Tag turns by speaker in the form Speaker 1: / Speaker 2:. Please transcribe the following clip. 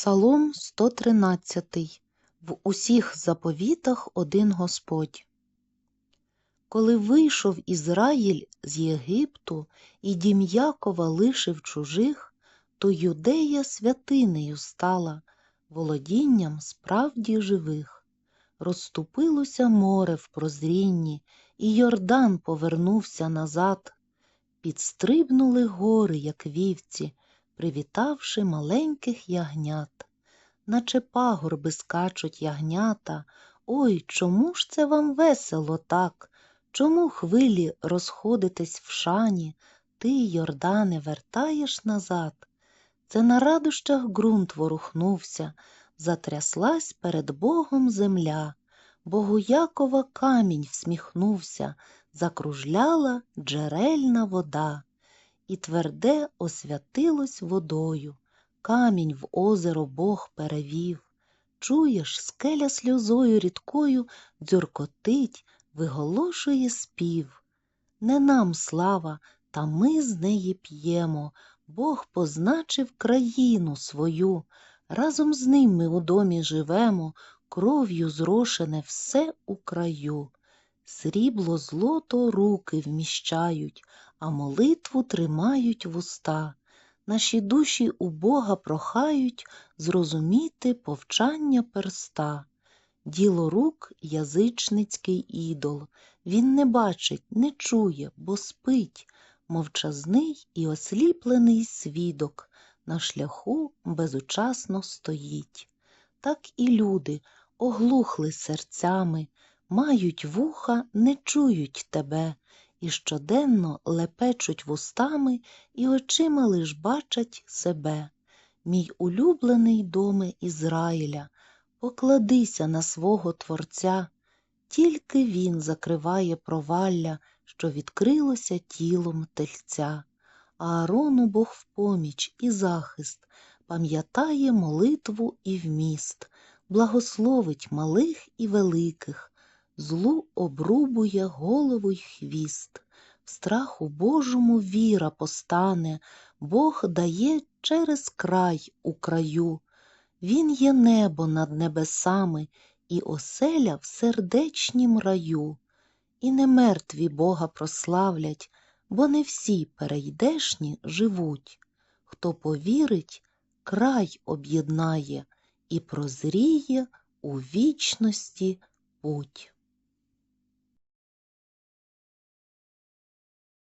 Speaker 1: Псалом 113 В усіх заповітах один Господь. Коли вийшов Ізраїль з Єгипту і дім Якова лишив чужих, то Юдея святинею стала, володінням справді живих. Розступилося море в прозрінні, і Йордан повернувся назад. Підстрибнули гори, як вівці, привітавши маленьких ягнят. Наче пагорби скачуть ягнята. Ой, чому ж це вам весело так? Чому хвилі розходитесь в шані? Ти, Йордане, вертаєш назад? Це на радощах ґрунт ворухнувся, затряслась перед Богом земля. Богу Якова камінь всміхнувся, закружляла джерельна вода, і тверде освятилось водою. Камінь в озеро Бог перевів. Чуєш, скеля сльозою рідкою дзюркотить, виголошує спів. Не нам слава, та ми з неї п'ємо. Бог позначив країну свою. Разом з ним ми у домі живемо, кров'ю зрошене все у краю. Срібло злото руки вміщають, а молитву тримають вуста. Наші душі у Бога прохають зрозуміти повчання перста. Діло рук язичницький ідол. Він не бачить, не чує, бо спить, мовчазний і осліплений свідок на шляху безучасно стоїть. Так і люди оглухли серцями, мають вуха, не чують тебе, і щоденно лепечуть вустами і очима лиш бачать себе. Мій улюблений доме Ізраїля, покладися на свого Творця, тільки він закриває провалля, що відкрилося тілом тельця. Аарону Бог в поміч і захист, пам'ятає молитву і вміст, благословить малих і великих, злу обрубує голову й хвіст. В страху Божому віра постане, Бог дає через край у краю. Він є небо над небесами і оселя в сердечнім раю. І не мертві Бога прославлять, бо не всі перейдешні живуть. Хто повірить, край об'єднає і прозріє у вічності путь.